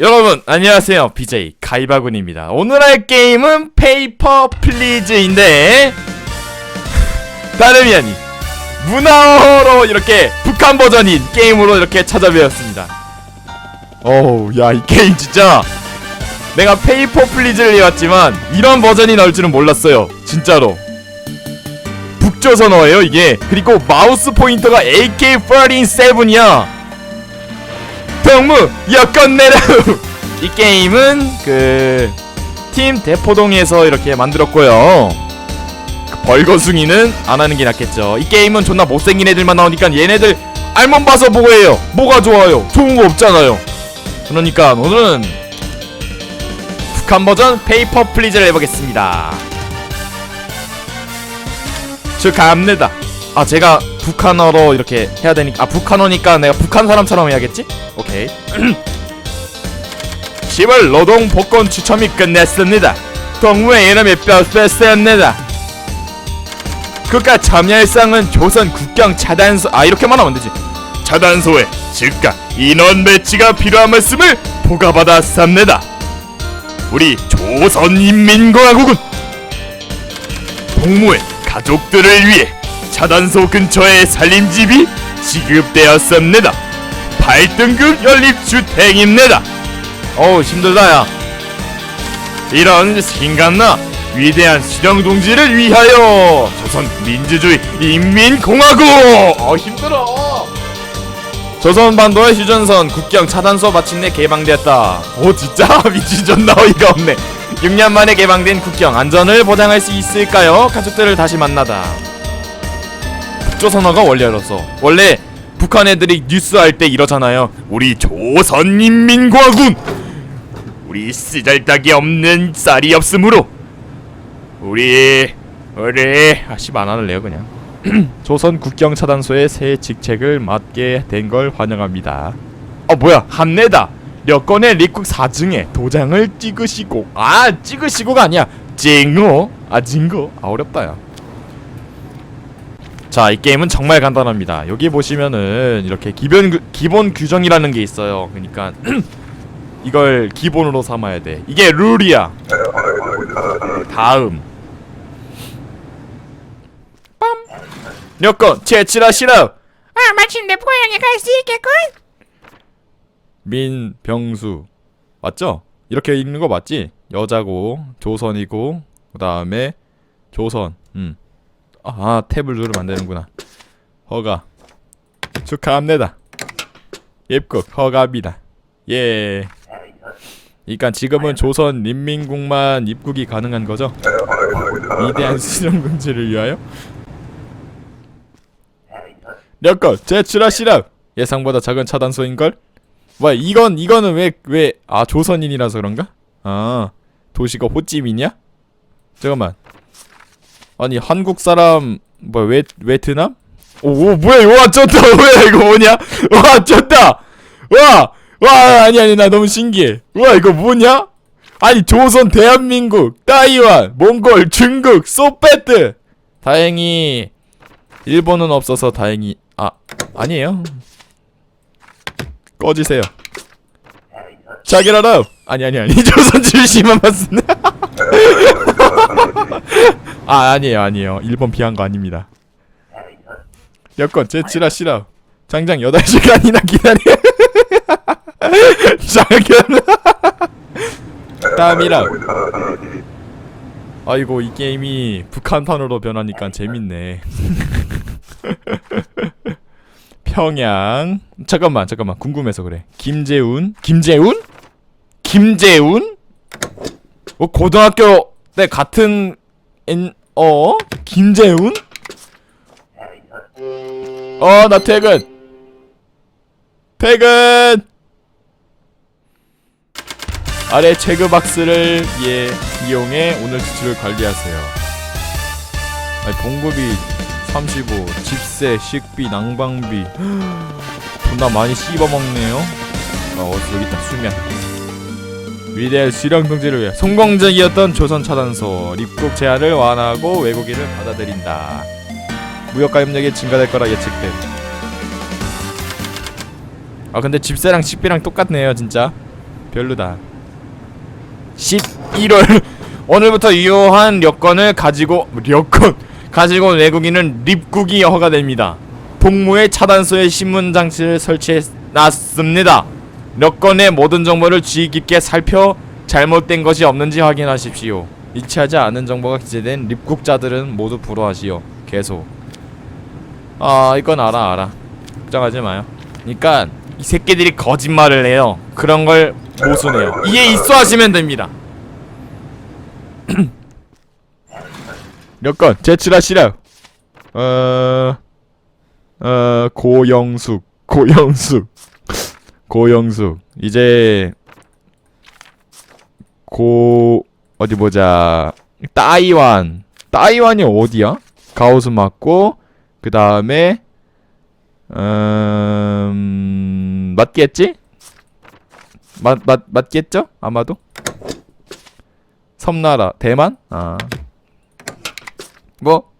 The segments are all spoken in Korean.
여러분 안녕하세요. BJ 가이바군입니다. 오늘 할 게임은 페이퍼 플리즈인데 다름이 아닌 문화어로 이렇게 북한 버전인 게임으로 이렇게 찾아뵈었습니다. 어우 야 이 게임 진짜 내가 페이퍼 플리즈를 해왔지만 이런 버전이 나올 줄은 몰랐어요. 진짜로. 북조선어예요 이게. 그리고 마우스 포인터가 AK-47이야 동무 여건 내려 이 게임은 그 팀 대포동에서 이렇게 만들었고요. 그 벌거숭이는 안 하는 게 낫겠죠. 이 게임은 존나 못생긴 애들만 나오니까 얘네들 알몸 봐서 보고 해요. 뭐가 좋아요? 좋은 거 없잖아요. 그러니까 오늘은 북한 버전 페이퍼 플리즈를 해보겠습니다. 축하합니다. 아 제가 북한어로 이렇게 해야 되니까 아 북한어니까 내가 북한 사람처럼 해야겠지? 오케이. 시월 노동 복권 추첨이 끝냈습니다. 동무의 이름이 뼈뺐습니다. 그가 참여할 상은 조선 국경 차단소 아 이렇게만 하면 되지. 차단소에 즉각 인원 배치가 필요한 말씀을 보고받았습니다. 우리 조선인민공화국은 동무의 가족들을 위해 차단소 근처에 살림집이 지급되었습니다. 8등급 연립주택입니다. 어우 힘들다 야. 이런 신간나 위대한 수령 동지를 위하여 조선 민주주의 인민공화국 어 힘들어 조선 반도의 휴전선 국경 차단소 마침내 개방되었다 오 진짜 미친 존나 어이가 없네 6년 만에 개방된 국경 안전을 보장할 수 있을까요? 가족들을 다시 만나다 북조선어가 원래로서. 원래 북한 애들이 뉴스 할 때 이러잖아요. 우리 조선인민공화군! 우리 쓰잘데기 없는 쌀이 없으므로. 우리 우리 아씨 안 할래요 그냥. 조선 국경 차단소의 새 직책을 맡게 된 걸 환영합니다. 어 뭐야? 한내다. 여권의立国사증에 도장을 찍으시고. 아 찍으시고가 아니야. 찡어 아 징거 아 어렵다 야. 자 이 게임은 정말 간단합니다. 여기 보시면은 이렇게 기본 규- 기본 규정이라는 게 있어요. 그러니까 이걸 기본으로 삼아야 돼. 이게 룰이야. 다음 여권 제치라시라 아, 마침 내 고향에 갈 수 있겠군. 민병수 맞죠? 이렇게 읽는 거 맞지? 여자고 조선이고 그 다음에 조선 음. 아, 아 탭을 누르면 안 되는구나 허가 축하합니다 입국 허가입니다 예 그러니까 지금은 조선 인민국만 입국이 가능한 거죠? 위대한 수령금지를 위하여 여권 제출하시라 예상보다 작은 차단소인걸? 뭐 이건 이거는 왜 왜 아 조선인이라서 그런가? 아 도시가 호찌민이야? 잠깐만 아니 한국 사람 뭐 웨, 베트남? 오, 오 뭐야 와 쩐다 뭐야 이거 뭐냐 와 쩐다 와와 아니 아니 나 너무 신기해 와 이거 뭐냐 아니 조선 대한민국 따이완 몽골 중국 소페트 다행히 일본은 없어서 다행히 아 아니에요 꺼지세요. 자기라라. 아니 아니 아니 조선 출신만 봤습니다. 아 아니에요 아니에요. 일본 비한 거 아닙니다. 여권 제치라 시라. 장장 8시간이나 기다려. 장견. 땀이라. 아이고 이 게임이 북한판으로 변하니까 재밌네. 평양 잠깐만 잠깐만 궁금해서 그래 김재훈 김재훈 김재훈 어 고등학교 때 같은 엔, 어? 김재훈? 어 나 퇴근. 퇴근! 아래 체크 박스를 예 이용해 오늘 지출을 관리하세요. 아니 봉급이 35 집세 식비 난방비. 존나 많이 씹어먹네요. 어 여기 있다 수면 위대한 수령동지를 위해 성공적이었던 조선 차단소 입국 제한을 완화하고 외국인을 받아들인다. 무역가 협력이 증가될 거라 예측됨 아 근데 집세랑 식비랑 똑같네요 진짜. 별로다. 11월. 오늘부터 유효한 여권을 가지고 여권. 가지고 온 외국인은 립국이 허가됩니다. 동무의 차단소에 신문 장치를 설치해 놨습니다 여권의 모든 정보를 주의 깊게 살펴 잘못된 것이 없는지 확인하십시오. 일치하지 않은 정보가 기재된 립국자들은 모두 불허하시오. 계속. 아 이건 알아 알아. 걱정하지 마요. 그니까 이 새끼들이 거짓말을 해요. 그런 걸 모순해요. 이해 있어 하시면 됩니다. 여건? 제출하시라 어... 어... 고영숙 고영숙 고영숙 이제 고... 어디 보자 따이완 따이완이 어디야? 가오스 맞고 그 다음에 음... 맞겠지? 맞, 맞, 맞겠죠? 아마도? 섬나라 대만? 아. 뭐,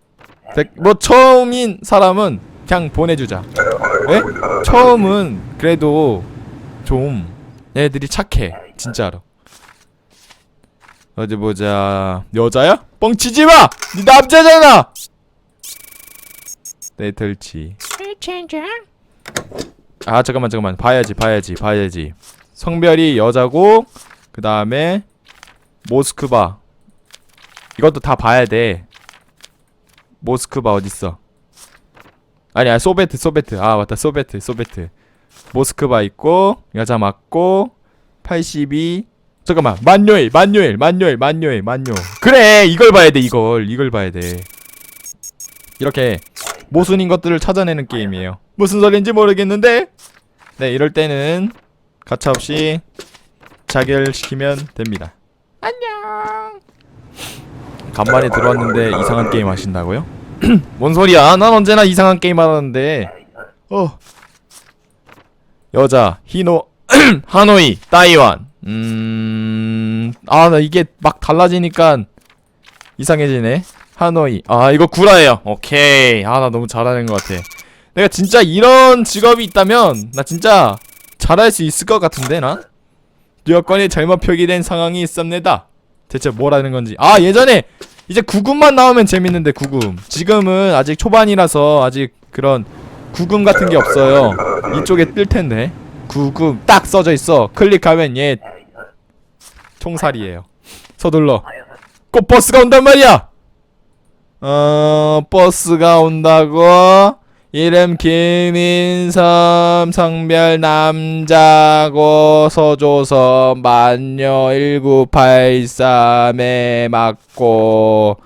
데- 뭐 처음인 사람은 그냥 보내주자. 왜? 처음은 그래도 좀 얘들이 착해 진짜로. 어디 보자. 여자야? 뻥치지 마! 니 남자잖아! 네, 들치. 젠장. 아 잠깐만 잠깐만 봐야지 봐야지 봐야지 성별이 여자고 그 다음에 모스크바 이것도 다 봐야 돼 모스크바 어딨어 아니야 소베트 소베트 아 맞다 소베트 소베트 모스크바 있고 여자 맞고 82 잠깐만 만요일 만요일 만요일 만요일 만요 그래 이걸 봐야 돼 이걸 이걸 봐야 돼 이렇게 모순인 것들을 찾아내는 게임이에요. 무슨 소리인지 모르겠는데. 네, 이럴 때는 가차없이 자결시키면 됩니다. 안녕. 간만에 들어왔는데 이상한 게임 하신다고요? 뭔 소리야? 난 언제나 이상한 게임 하는데. 어. 여자 히노 하노이 따이완. 음. 아, 나 이게 막 달라지니까 이상해지네. 하노이. 아, 이거 구라예요. 오케이. 아, 나 너무 잘하는 것 같아. 내가 진짜 이런 직업이 있다면 나 진짜 잘할 수 있을 것 같은데 나? 여건이 잘못 표기된 상황이 있습니다. 대체 뭐라는 건지. 아, 예전에 이제 구금만 나오면 재밌는데 구금. 지금은 아직 초반이라서 아직 그런 구금 같은 게 없어요. 이쪽에 뜰 텐데. 구금 딱 써져 있어. 클릭하면 얘 총살이에요. 서둘러. 꼭 버스가 온단 말이야. 어, 버스가 온다고. 이름 김인섬 성별 남자고 서조선 만녀 1983에 맞고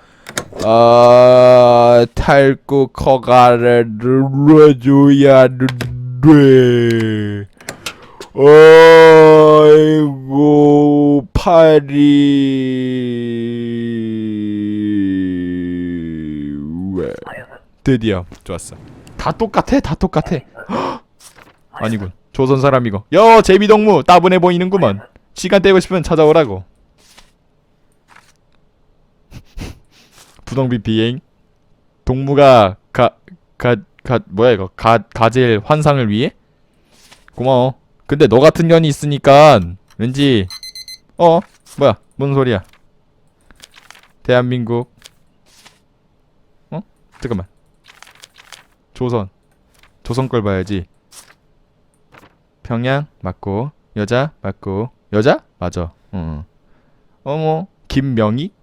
어 탈국 허가를 눌러줘야 돼. 어이구 팔이. 왜? 드디어. 좋았어. 다 똑같아? 다 똑같아? 헉! 아니군. 조선 사람이고. 여 제비동무 따분해 보이는구먼. 시간 떼고 싶으면 찾아오라고 부동비 비행. 동무가 가 가 가 뭐야 이거? 가 가질 환상을 위해? 고마워. 근데 너 같은 년이 있으니까 왠지 어? 뭐야? 뭔 소리야? 대한민국. 어? 잠깐만. 조선. 조선 걸 봐야지. 평양 맞고 여자 맞고. 여자? 맞아. 어 어머 김명희? 아,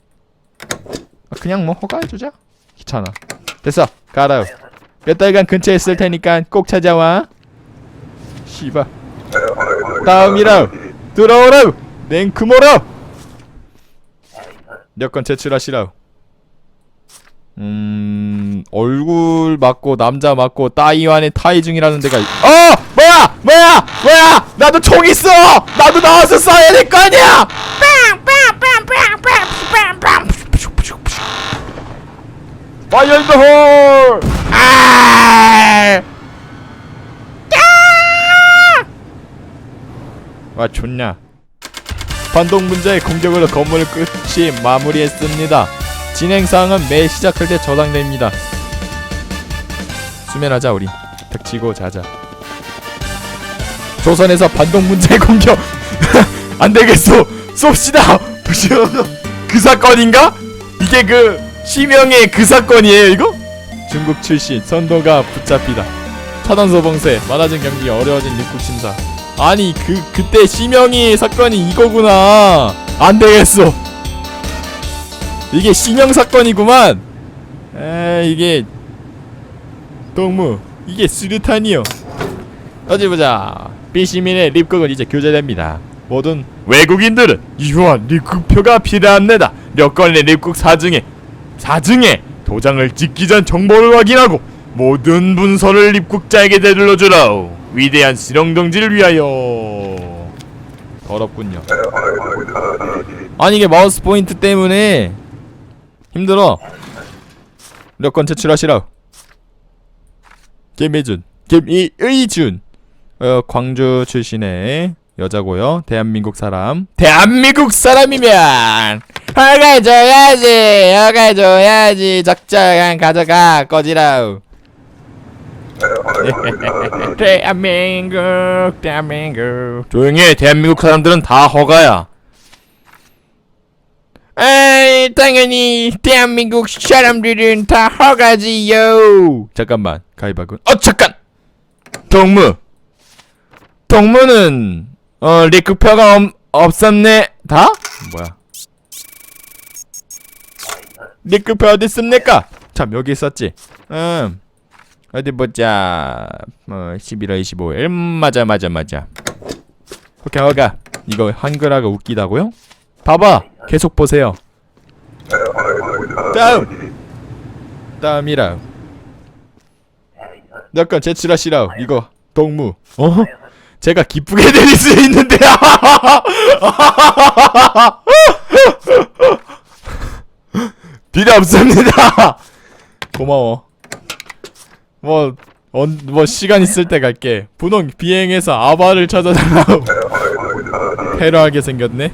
아, 그냥 뭐 허가해주자 귀찮아 됐어 가라 몇 달간 근처에 있을 테니까 꼭 찾아와 씨발 다음이라 들어오라 냉크모라우 여건 제출하시라 음... 얼굴 맞고 남자 맞고 따이완의 타이 중이라는 데가 있... 어! 뭐야! 뭐야! 뭐야! 나도 총 있어! 나도 나와서 쏴야 될 거 아니야! 빵! 빵! 빵! 빵! 빵! 빵! 빵! 파이어 인더 홀 아! 와 좋냐 반동 문제의 공격으로 건물을 끝이 마무리했습니다 진행사항은 매 시작할 때 저장됩니다 수면하자 우리 닥치고 자자 조선에서 반동 문제의 공격 안 되겠어. 쏩시다. 그 사건인가? 이게 그 시명의 그 사건이에요, 이거? 중국 출신 선도가 붙잡히다. 차단 소 봉쇄, 많아진 경기, 어려워진 입국 심사. 아니 그 그때 시명이 사건이 이거구나. 안 되겠어. 이게 시명 사건이구만. 에 이게 동무 이게 수류탄이요. 어디 보자. 비시민의 입국은 이제 교제됩니다. 모든 외국인들은 유효한 입국표가 필요합니다. 여권 내 입국 사증에 사증에 도장을 찍기 전 정보를 확인하고 모든 문서를 입국자에게 되돌려 주라오. 위대한 실용정지를 위하여. 더럽군요. 아니 이게 마우스 포인트 때문에 힘들어. 여권 제출하시라. 김희준, 김이의준. 어, 광주 출신의 여자고요. 대한민국 사람. 대한민국 사람이면 허가줘야지. 허가줘야지. 적자간 가져가. 꺼지라우. 대한민국, 대한민국. 조용히 해. 대한민국 사람들은 다 허가야. 에이, 당연히 대한민국 사람들은 다 허가지요. 잠깐만, 가위바위보. 어, 잠깐. 동무. 동무는 어 리크표가 없, 없었네. 다? 뭐야? 리크표 어디 있습니까? 참 여기 있었지. 음. 어디 보자. 어 11월 25일. 맞아 맞아 맞아. 오케이 허가. 이거 한글화가 웃기다고요? 봐봐. 계속 보세요. 다음. 다음이라. 약간 제출하시라. 이거 동무. 어? 제가 기쁘게 드릴 수 있는데. 필요 없습니다. 고마워. 뭐, 언, 뭐 시간 있을 때 갈게. 분홍 비행해서 아바를 찾아달라고. 패러하게 생겼네.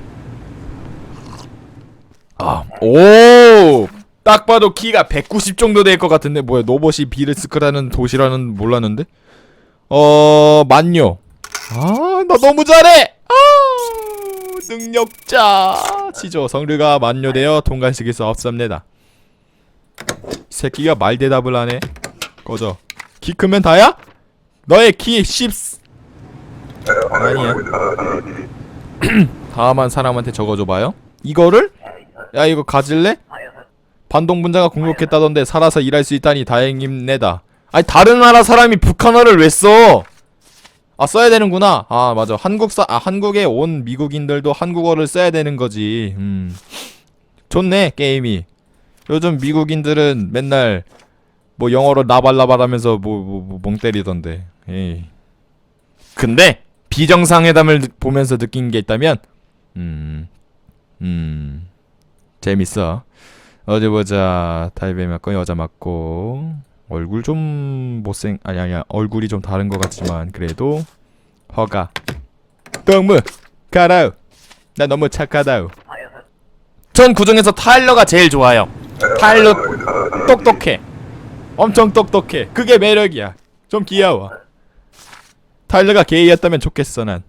아, 오! 딱 봐도 키가 190 정도 될 것 같은데 뭐야 노봇이 비르스크라는 도시라는 몰랐는데 어 만요 아 나 너무 잘해 아 능력자 시조 성류가 만료되어 통과시킬 수 없습니다 이 새끼가 말 대답을 하네 꺼져 키 크면 다야? 너의 키 10... 아니야 다음한 사람한테 적어줘봐요 이거를? 야 이거 가질래? 반동 분자가 공격했다던데 살아서 일할 수 있다니 다행입니다. 아니 다른 나라 사람이 북한어를 왜 써? 아 써야 되는구나. 아 맞아. 한국사 아 한국에 온 미국인들도 한국어를 써야 되는 거지. 음. 좋네 게임이. 요즘 미국인들은 맨날 뭐 영어로 나발나발 하면서 뭐뭐멍 때리던데. 에이. 근데 비정상회담을 느- 보면서 느낀 게 있다면 음. 음. 재밌어. 어디 보자. 타이베 맞고 여자 맞고 얼굴 좀 못생 아니 아니야 얼굴이 좀 다른 것 같지만 그래도 허가. 동무 가라우. 나 너무 착하다우. 전 구중에서 타일러가 제일 좋아요. 타일러 똑똑해. 엄청 똑똑해. 그게 매력이야. 좀 귀여워. 타일러가 게이였다면 좋겠어 난.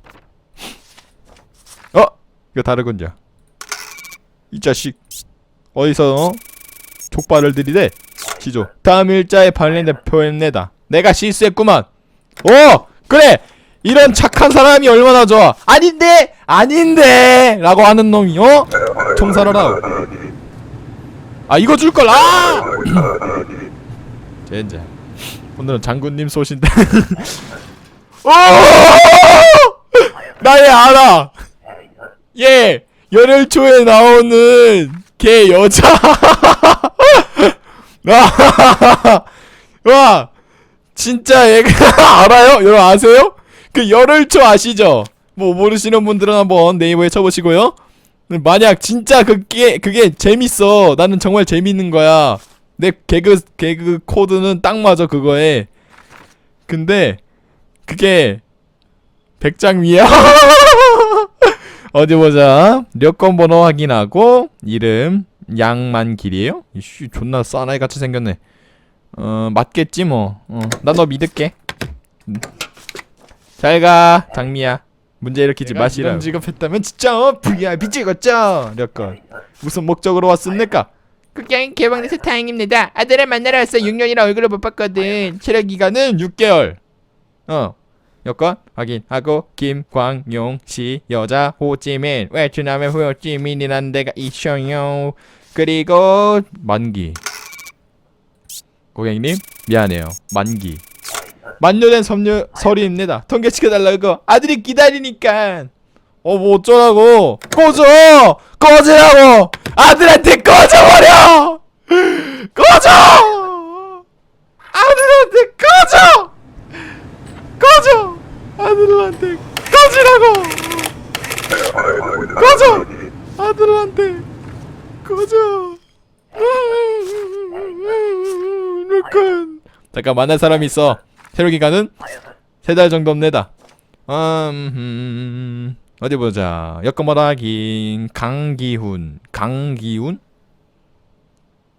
어? 이거 다르군요. 이 자식 어디서 어? 족발을 들이대 지조 다음 일자에 관련된 표현내다 내가 실수했구만. 오 그래. 이런 착한 사람이 얼마나 좋아. 아닌데 아닌데 라고 하는 놈이 어? 총살하라. 아 이거 줄걸. 아! 젠장. 오늘은 장군님 쏘신다 오! 나얘 알아 예 열흘 초에 나오는 걔 여자 와, 와 진짜 얘가 알아요? 여러분 아세요? 그 열흘 초 아시죠? 뭐 모르시는 분들은 한번 네이버에 쳐보시고요. 만약 진짜 그게 그게 재밌어. 나는 정말 재밌는 거야. 내 개그 개그 코드는 딱 맞아 그거에. 근데 그게 백장 위야. 어디 보자. 여권 번호 확인하고 이름 양만 길이에요? 이씨 존나 싸나이 같이 생겼네. 어 맞겠지 뭐. 어, 나 너 믿을게. 음. 잘 가, 장미야. 문제 일으키지 마시라. 이런 직업했다면 진짜 어? VIP 찍었죠. 약간 무슨 목적으로 왔습니까? 극장 개방돼서 다행입니다. 아들을 만나러 왔어. 6년이라 얼굴을 못 봤거든. 체력 기간은 6개월. 어. 여권 확인하고 김광용 씨 여자 호찌민 베트남의 호찌민이라는 데가 있어요. 그리고 만기. 고객님 미안해요. 만기. 만료된 섬유 서류입니다. 통계시켜달라고 아들이 기다리니까. 어 뭐 어쩌라고? 꺼져! 꺼지라고! 아들한테 꺼져버려! 꺼져! 아들한테 꺼져! 꺼져! 아들한테 꺼지라고! 꺼져! 아들한테 꺼져! 루큰 잠깐 만날 사람이 있어. 체류 기간은 세 달 정도 옵니다. 음, 음, 어디 보자. 여건마다 확인 강기훈. 강기훈?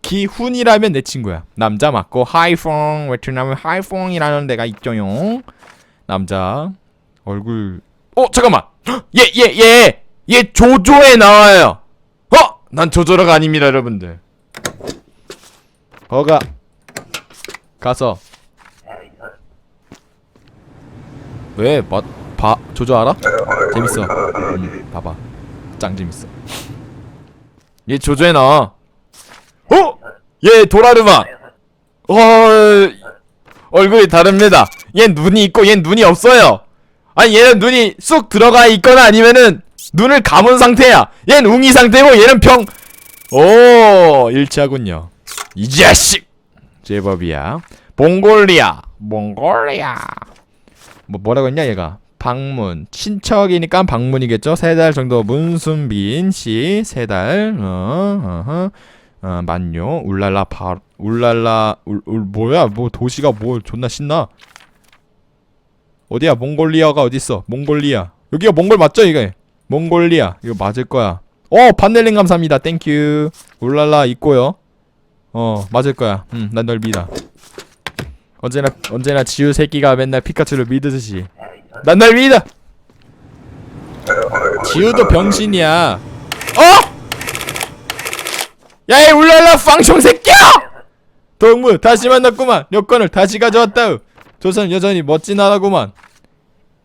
기훈이라면 내 친구야. 남자 맞고 하이퐁 베트남에 하이퐁이라는 데가 있죠요. 남자. 얼굴. 어 잠깐만. 얘 얘 얘 얘 조조에 나와요. 어? 난 조조라가 아닙니다 여러분들. 거가. 가서. 왜? 뭐, 봐 조조 알아? 재밌어. 음, 봐봐. 짱 재밌어. 얘 조조에 나와 어? 얘 도라르마. 어 얼굴이 다릅니다. 얘 눈이 있고 얘 눈이 없어요. 아니 얘는 눈이 쑥 들어가 있거나 아니면은 눈을 감은 상태야 얘는 웅이 상태고 얘는 평 오, 일치하군요. 이 자식! 제법이야. 몽골리아. 몽골리아. 뭐, 뭐라고 했냐, 얘가? 방문. 친척이니까 방문이겠죠? 세 달 정도 문순빈 씨. 세 달. 어, 어허. 어, 만요. 울랄라 바, 울랄라, 울, 울, 뭐야? 뭐, 도시가 뭐, 존나 신나? 어디야? 몽골리아가 어딨어? 몽골리아. 여기가 몽골 맞죠, 이게? 몽골리아. 이거 맞을 거야. 어, 판넬링 감사합니다. 땡큐. 울랄라 있고요. 어, 맞을 거야. 음, 난 널 믿어. 언제나 언제나 지우 새끼가 맨날 피카츄를 믿듯이. 난 널 믿어. 지우도 병신이야. 어? 야, 이 울랄라 빵총 새끼야! 동무 다시 만났구만. 여권을 다시 가져왔다우. 조선 여전히 멋진 나라구만.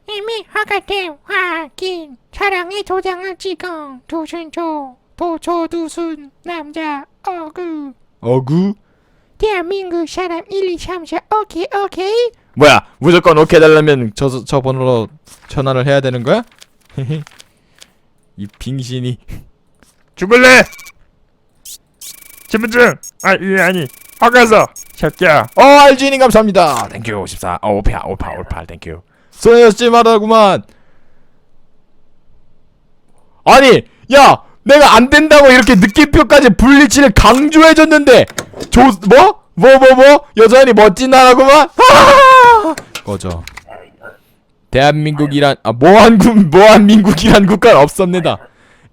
이미 허가된 확인. 차량에 도장을 찍어. 두순조. 도초두순. 남자. 어그. 어구? 대한민국 사람 1, 2, 3, 4. 오케이 오케이. 뭐야 무조건 오케이 해달라면 저, 저 번호로 전화를 해야 되는 거야? 이 빙신이 죽을래? 신분증 아 이게 아니 허가서 새끼야 어 알지님 감사합니다 땡큐 14 어, 58 58 58 땡큐 소녀였지 말하구만. 아니 야 내가 안 된다고 이렇게 느낌표까지 분리치를 강조해줬는데 조 뭐? 뭐 뭐 뭐? 여전히 멋진 나라구만? 꺼져. 대한민국이란 아 모한국 모한 민국이란 국가는 없습니다.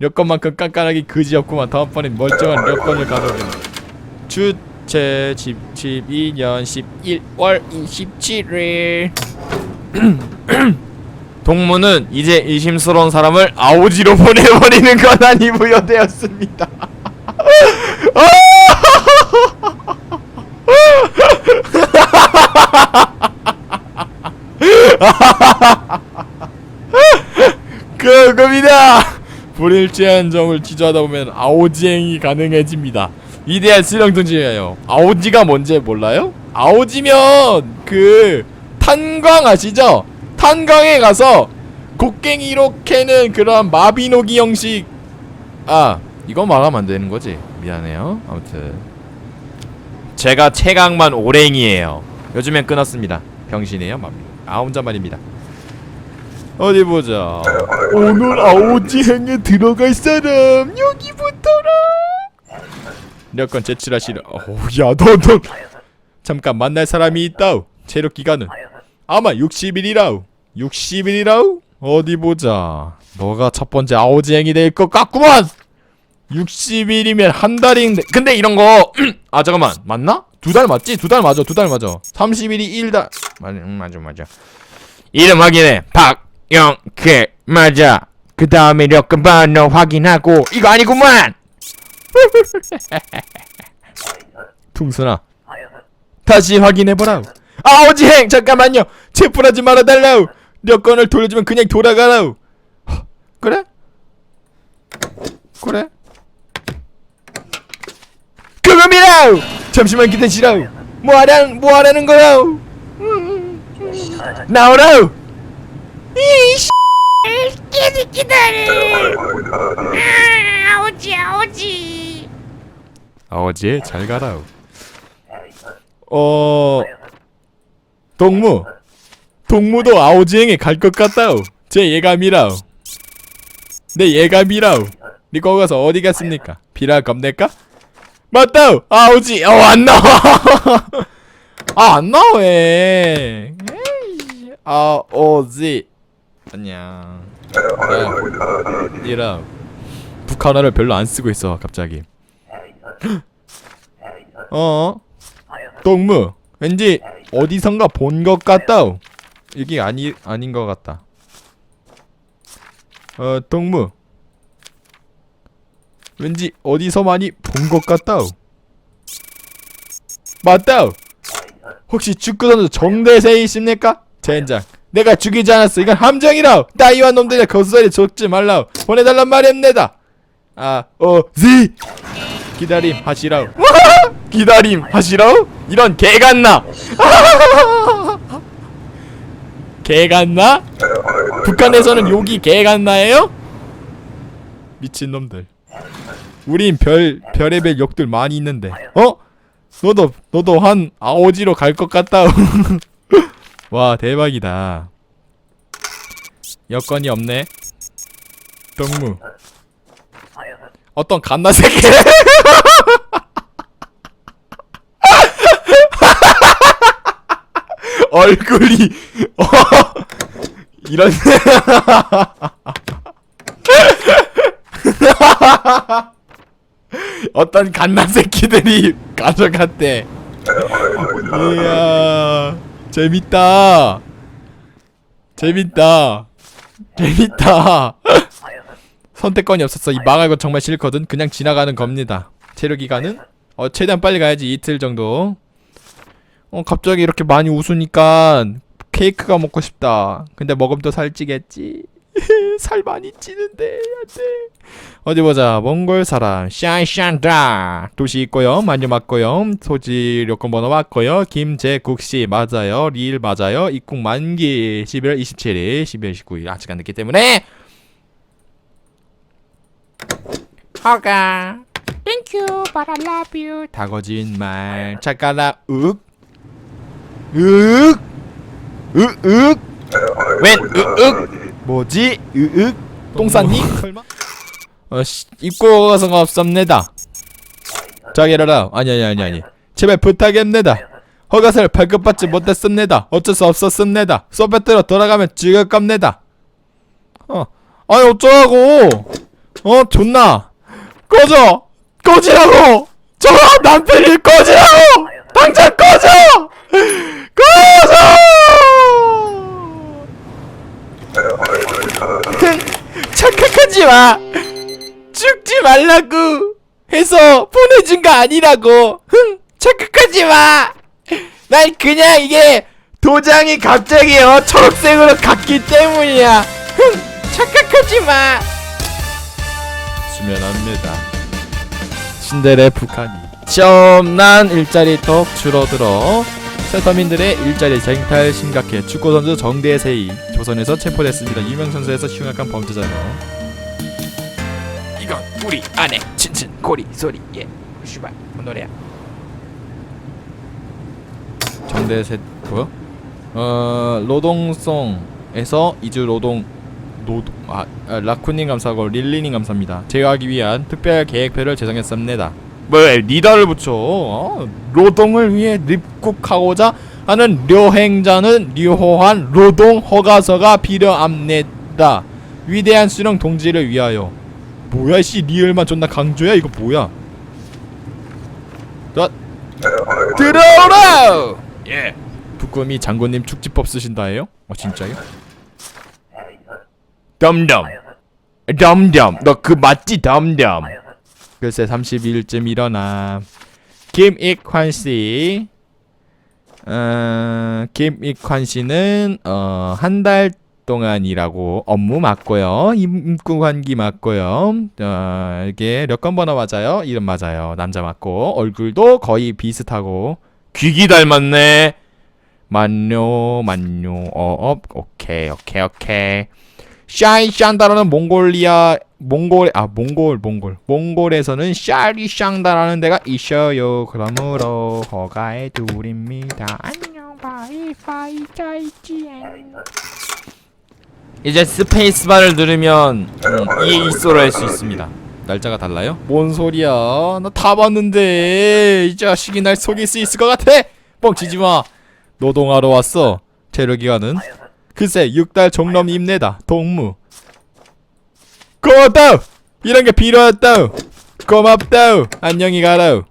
여건만큼 깐깐하기 그지 없구만. 다음번엔 멀쩡한 여건을 가져오겠네. 집 12년 11월 27일 동무는 이제 의심스러운 사람을 아오지로 보내버리는 권한이 부여되었습니다. 그겁니다. 불일치한 점을 지조하다 보면 아오지행이 가능해집니다. 위대한 실용통지예요. 아오지가 뭔지 몰라요? 아오지면 그 탄광 아시죠? 탄광에 가서 곡괭이로 캐는 그런 마비노기 형식. 아 이거 말하면 안 되는 거지. 미안해요. 아무튼. 제가 최강만 오랭이에요. 요즘엔 끊었습니다. 병신이에요 아 혼자말입니다. 어디 보자. 오늘 아오지행에 들어갈 사람 여기부터라! 여건 제출하시라 어야너너. 잠깐 만날 사람이 있다우 체력 기간은 아마 60일이라우. 60일이라우? 어디 보자. 너가 첫 번째 아오지행이 될 것 같구만 60일이면 한 달인데 근데 이런 거 아 잠깐만. 맞나? 두 달 맞지? 두 달 맞아 두 달 맞아. 30일이 1달. 맞아 음, 맞아 맞아. 이름 확인해. 영케 맞아. 그 다음에 여권 번호 확인하고. 이거 아니구만 풍선아. 다시 확인해보라우 아오지행! 잠깐만요. 체포하지 말아달라우. 여권을 돌려주면 그냥 돌아가라우. 허, 그래? 그래? 그겁니다우! 잠시만 기다리시라우. 뭐하란 뭐하라는 거라우? 음, 나오라우. 이씨! 기다려. 아, 아오지 아오지. 아버지 잘 가라우. 어 동무. 동무도 아오지행에 갈 것 같다우 제 예감이라우 내 예감이라우 니 거기 가서 어디 갔습니까? 비라 겁낼까? 맞다우 아오지! 어안 나와! 아안 나와 에이 아오지. 안녕. 네. 니라 북한어를 별로 안 쓰고 있어 갑자기. 어? 동무. 왠지 어디선가 본 것 같다우 이게 아니 아닌 것 같다. 어 동무. 왠지 어디서 많이 본 것 같다우 맞다우 혹시 축구 선수 정대세이십니까? 젠장. 내가 죽이지 않았어. 이건 함정이라우 따위한 놈들이 거수자리 줬지 말라우 보내달란 말입니다 아 어 지. 기다림 하시라우 기다림 하시라우 이런 개 같나? 개 같나? 북한에서는 욕이 개 같나예요? 미친놈들. 우린 별 별의별 욕들 많이 있는데 어? 너도 너도 한 아오지로 갈 것 같다 와 대박이다. 여건이 없네. 동무 어떤 갓나 새끼. 얼굴이 어 이런. 어떤 갓나 새끼들이 가져갔대. 이야 재밌다. 재밌다. 재밌다 선택권이 없었어 이 망할 거 정말 싫거든. 그냥 지나가는 겁니다. 체류 기간은? 어 최대한 빨리 가야지. 이틀 정도. 어 갑자기 이렇게 많이 웃으니까 케이크가 먹고 싶다. 근데 먹으면 또 살찌겠지. 살 많이 찌는데 안돼. 어디 보자. 몽골 사람. 샤이샨다. 도시 있고요. 만유 맞고요. 소지 여권 번호 맞고요. 김재국 씨. 맞아요. 리일 맞아요. 입국 만기. 11월 27일. 12월 19일. 아직 안 됐기 때문에 허가 땡큐 but I love you 다 거진 말 착가라 윽 윽! 윽! 윽! 웬 윽! 뭐지? 윽! 똥 쌌니? 설마? 어, 씨, 입고 가서 없습니다. 자기라라. 아니, 아니, 아니, 아니. 제발 부탁입니다. 허가서를 발급받지 못했습니다. 어쩔 수 없었습니다. 소배트로 돌아가면 죽을 겁니다. 어, 아니, 어쩌라고! 어, 존나! 꺼져! 꺼지라고! 저 남편이 꺼지라고! 당장 꺼져! 꺼져! 착각하지 마! 죽지 말라고! 해서 보내준 거 아니라고! 흥! 착각하지 마! 난 그냥 이게 도장이 갑자기 어 초록색으로 갔기 때문이야! 흥! 착각하지 마! 수면합니다. 신데레 북한이 시험난 일자리 턱 줄어들어 세터민들의 일자리 쟁탈 심각해 축구선수 정대세이 조선에서 체포됐습니다 유명 선수에서 흉악한 범죄자로 이건 우리 아내 친친 고리 소리 예 슈발 뭔 노래야 정대세 뭐요? 어 노동성에서 이주 노동 노동 아, 아 라쿠님 감사하고 릴리님 감사합니다. 제어하기 위한 특별 계획표를 제정했습니다. 뭐 리더를 붙여. 어? 노동을 위해 입국하고자 하는 료행자는 료호한 노동 허가서가 필요합니다. 위대한 수령 동지를 위하여. 뭐야 씨 리얼만 존나 강조야? 이거 뭐야? 자 들어오라! 예. 북금이 장군님 축지법 쓰신다예요? 어 진짜요? 덤덤 덤덤 너 그 맞지 덤덤 글쎄 30일쯤 일어나 김익환 씨 어, 김익환 씨는 어, 한 달 동안 일하고 업무 맞고요. 임구 관기 맞고요. 어, 이게 여권 번호 맞아요. 이름 맞아요. 남자 맞고 얼굴도 거의 비슷하고 귀기 닮았네. 만요 만요 어업 오케이 오케이 오케이 샤이 샨다라는 몽골리아 몽골 아 몽골 몽골. 몽골에서는 샤리 샹다라는 데가 있어요. 그러므로 허가해 드립니다. 안녕 바이바이 짜이지엔. 이제 스페이스바를 누르면 음, 이 이소를 할 수 있습니다. 날짜가 달라요? 뭔 소리야? 나 다 봤는데. 이 자식이 날 속일 수 있을 것 같아. 뻥치지 마. 노동하러 왔어. 체류 기간은 글쎄 6달 종럼 임내다 동무. 고맙다 이런 게 필요했다 고맙다 안녕히 가라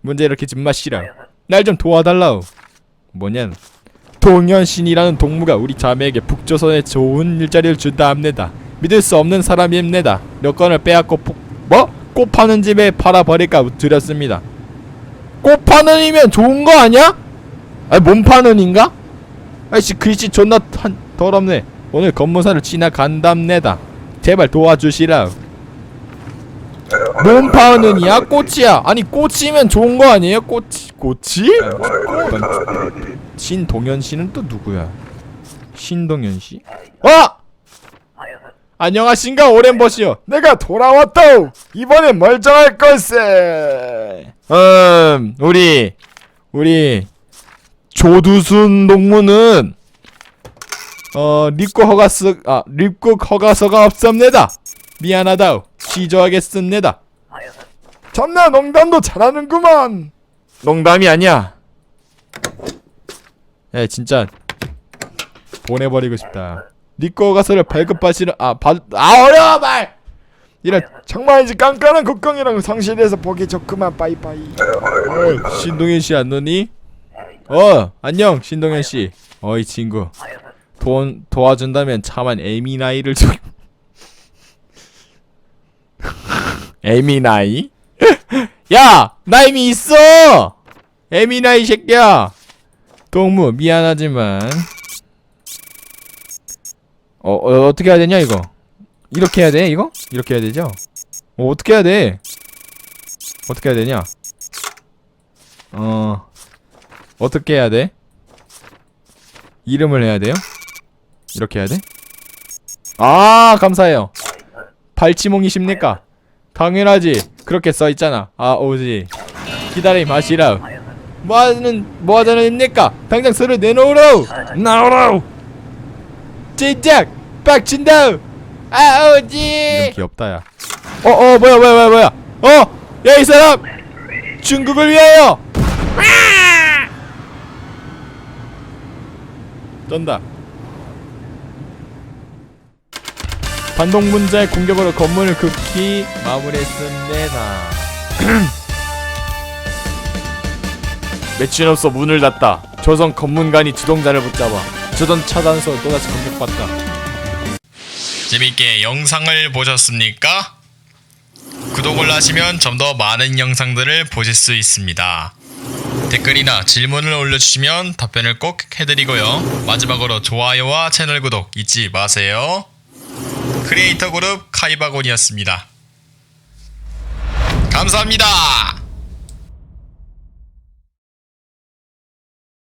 문제 이렇게 좀 마시라. 날 좀 도와달라 뭐냐? 동현신이라는 동무가 우리 자매에게 북조선에 좋은 일자리를 준다 합니다. 믿을 수 없는 사람입니다. 여권을 빼앗고 폭, 뭐? 꽃 파는 집에 팔아버릴까 드렸습니다. 꽃 파는 이면 좋은 거 아니야? 아니 몸 파는 인가? 아이씨 글씨 존나 탄, 더럽네. 오늘 검문사를 지나간답니다. 제발 도와주시라. 몸 파는 이야 꽃이야. 아니 꽃이면 좋은 거 아니에요? 꽃이 꽃이? 신동현 씨는 또 누구야? 신동현 씨? 어! 안녕하신가 오랜 버시요 내가 돌아왔다. 이번엔 멀쩡할 걸세. 음 우리 우리 조두순 동무는 어 립고 허가서 아 립고 허가서가 없습니다. 미안하다 취조하겠습니다. 전나 농담도 잘하는구만. 농담이 아니야. 야 진짜 보내버리고 싶다. 니꺼 가서를 발급하시는 아받아 어려워 말! 이런 정말이지 깐깐한 국경이랑 상실해서 보기 좋구만 빠이빠이. 어, 신동현 씨 안 노니? 어 안녕 신동현 씨 어이 친구 돈 도와준다면 차만 에미나이를 좀 에미나이? 야! 나 이미 있어! 에미나이 새끼야! 동무 미안하지만 어, 어 어 떻게 해야 되냐 이거 이렇게 해야 돼 이거? 이렇게 해야 되죠? 어 어떻게 해야 돼? 어떻게 해야 되냐? 어 어떻게 해야 돼? 이름을 해야 돼요? 이렇게 해야 돼? 아 감사해요 발치몽이십니까? 당연하지 그렇게 써있잖아 아 오지 기다리 마시라 뭐하는 뭐하자는 입니까? 당장 서를 내놓으라우 나오라우 진작 빡친다우 아 오지 귀엽다 야 어어 뭐야 뭐야 뭐야 뭐야 어! 야 이 사람! 중국을 위하여! 쩐다 반동 문자의 공격으로 건물을 극히 마무리했습니다 없어 문을 닫다 조선 검문관이 주동자를 붙잡아 조선 차단소 또다시 공격받다 재밌게 영상을 보셨습니까? 구독을 하시면 좀 더 많은 영상들을 보실 수 있습니다. 댓글이나 질문을 올려주시면 답변을 꼭 해드리고요. 마지막으로 좋아요와 채널 구독 잊지 마세요. 크리에이터 그룹 카이바곤이었습니다. 감사합니다.